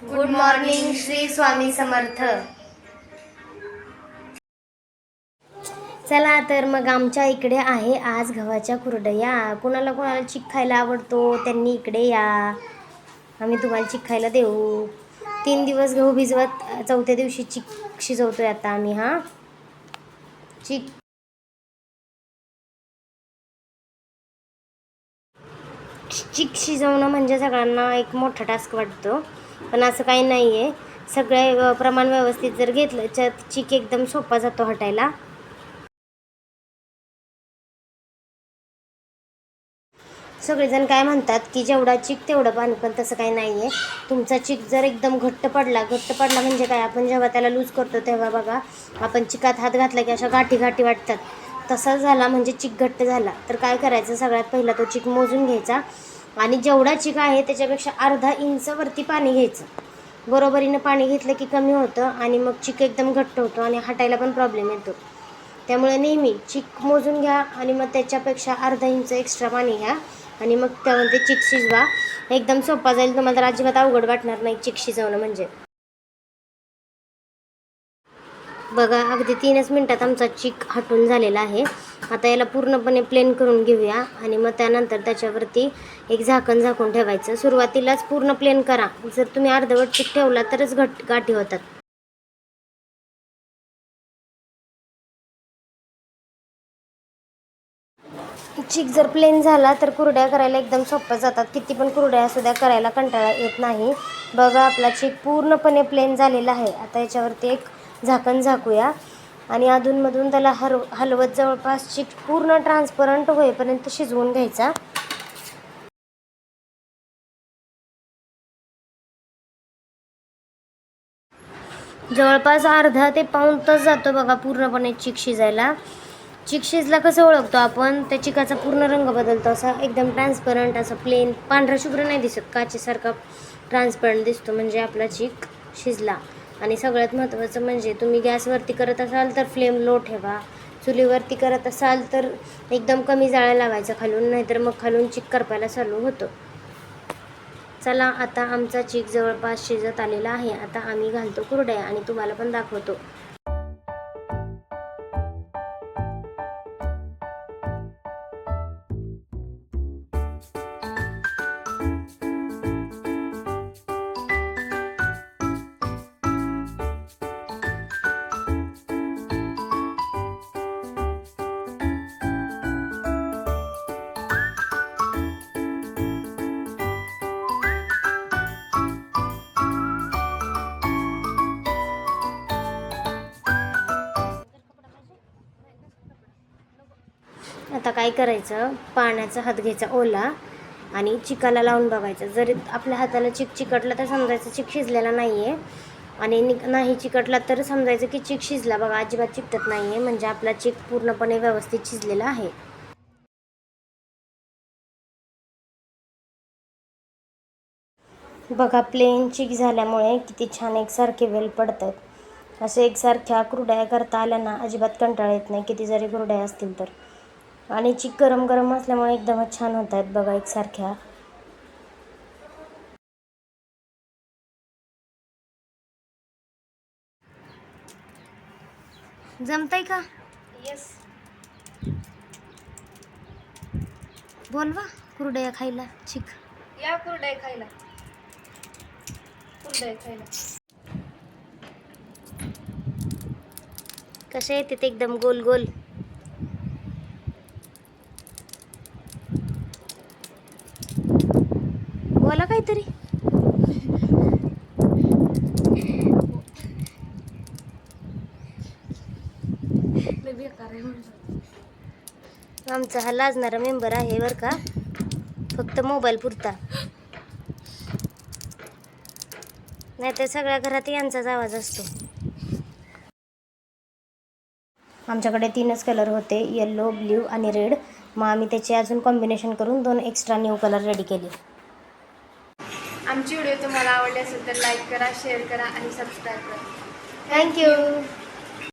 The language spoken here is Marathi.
गुड मॉर्निंग श्री स्वामी समर्थ चला तर मग आमच्या इकडे आहे आज गव्हाच्या कुरडया. कुणाला कुणाला चिक खायला आवडतो त्यांनी इकडे या. आम्ही तुम्हाला चिक खायला देऊ. तीन दिवस गहू भिजवत चौथ्या दिवशी चिक शिजवतोय आता आम्ही हा. चिक. चिक शिजवणं म्हणजे सगळ्यांना एक मोठा टास्क वाटतो. पण असं काही नाही आहे सगळे प्रमाण व्यवस्थित जर घेतलं तर चिक एकदम सोपा जातो हटायला. सगळेजण काय म्हणतात की जेवढा चिक तेवढं पाणी पण तसं काही नाही आहे तुमचा चिक जर एकदम घट्ट पडला घट्ट पडला म्हणजे काय? आपण जेव्हा त्याला लूज करतो तेव्हा बघा आपण चिकात हात घातला की अशा गाठी गाठी वाटतात. तसा झाला म्हणजे चिक घट्ट झाला. तर काय करायचं? सगळ्यात पहिला तो चिक मोजून घ्यायचा. आणि जेवढा चिक आहे त्याच्यापेक्षा अर्धा इंच वरती पाणी घ्यायचं. बरोबरीनं पाणी घेतलं की कमी होतं आणि मग चिक एकदम घट्ट होतो आणि हटायला पण प्रॉब्लेम येतो. त्यामुळे नेहमी चिक मोजून घ्या आणि मग त्याच्यापेक्षा अर्धा इंच एक्स्ट्रा पाणी घ्या आणि मग त्यामध्ये चिक शिजवा. एकदम सोपा जाईल. तुम्हाला तर अजिबात अवघड वाटणार नाही चिक शिजवणं म्हणजे. बघा अगदी तीनच मिनटात आमचा चिक हटून झालेला आहे. आता याला पूर्णपणे प्लेन करून घेऊया आणि मग त्यानंतर त्याच्यावरती एक झाकण झाकून ठेवायचं. सुरुवातीलाच पूर्ण प्लेन करा. जर तुम्ही अर्धवट चिक ठेवला तरच घट गाठी होतात. चिक जर प्लेन झाला तर कुरड्या करायला एकदम सोप्या जातात. किती पण कुरड्या असू द्या करायला कंटाळा येत नाही. बघा आपला चिक पूर्णपणे प्लेन झालेला आहे. आता याच्यावरती एक झाकण झाकूया. आणि अधूनमधून त्याला हर हलवत जवळपास चिक पूर्ण ट्रान्सपरंट होईपर्यंत शिजवून घ्यायचा. जवळपास अर्धा ते पाऊण तास जातो बघा पूर्णपणे चिक शिजायला. चिक शिजला कसं ओळखतो आपण? त्या चिकाचा पूर्ण रंग बदलतो. असा एकदम ट्रान्सपरंट असं प्लेन पांढरा शुभ्र नाही दिसत. काचेसारखा ट्रान्सपरंट दिसतो म्हणजे आपला चिक शिजला. आणि सगळ्यात महत्त्वाचं म्हणजे तुम्ही गॅसवरती करत असाल तर फ्लेम लो ठेवा. चुलीवरती करत असाल तर एकदम कमी जाळ्या लावायचा खालून नाहीतर मग खालून चिक करपायला चालू होतं. चला आता आमचा चिक जवळपास शिजत आलेला आहे. आता आम्ही घालतो कुरड्या आणि तुम्हाला पण दाखवतो. आता काय करायचं? पाण्याचा हात घ्यायचा ओला आणि चिकाला लावून बघायचं. जरी आपल्या हाताला चिक चिकटला तर समजायचं चिक शिजलेला नाही आहे आणि नि नाही चिकटला तर समजायचं की चिक शिजला. बघा अजिबात चिकटत नाही आहे म्हणजे आपला चिक पूर्णपणे व्यवस्थित शिजलेला आहे. बघा प्लेन चिक झाल्यामुळे किती छान एकसारखे वेल पडतात. असे एकसारख्या कुरड्या करता आल्या ना अजिबात कंटाळा येत नाही. किती जरी कुरड्या असतील तर. आणि चिक गरम गरम असल्यामुळे एकदमच छान होत आहेत बघा एकसारख्या. जमतंय का? येस बोलवा कुरडया खायला चिक. या कुरडया खायला. कुरडया खायला. कसे येते ते एकदम गोल गोल? आमचा हा लाजणारा मेंबर आहे बरं का. फक्त मोबाईल पुरता. नाहीतर सगळ्या घरात यांचाच आवाज असतो. आमच्याकडे तीनच कलर होते येल्लो ब्ल्यू आणि रेड मग आम्ही त्याचे अजून कॉम्बिनेशन करून दोन एक्स्ट्रा न्यू कलर रेडी केले. आमची व्हिडिओ तुम्हाला आवडली असेल तर लाईक करा शेअर करा आणि सबस्क्राईब करा. थँक्यू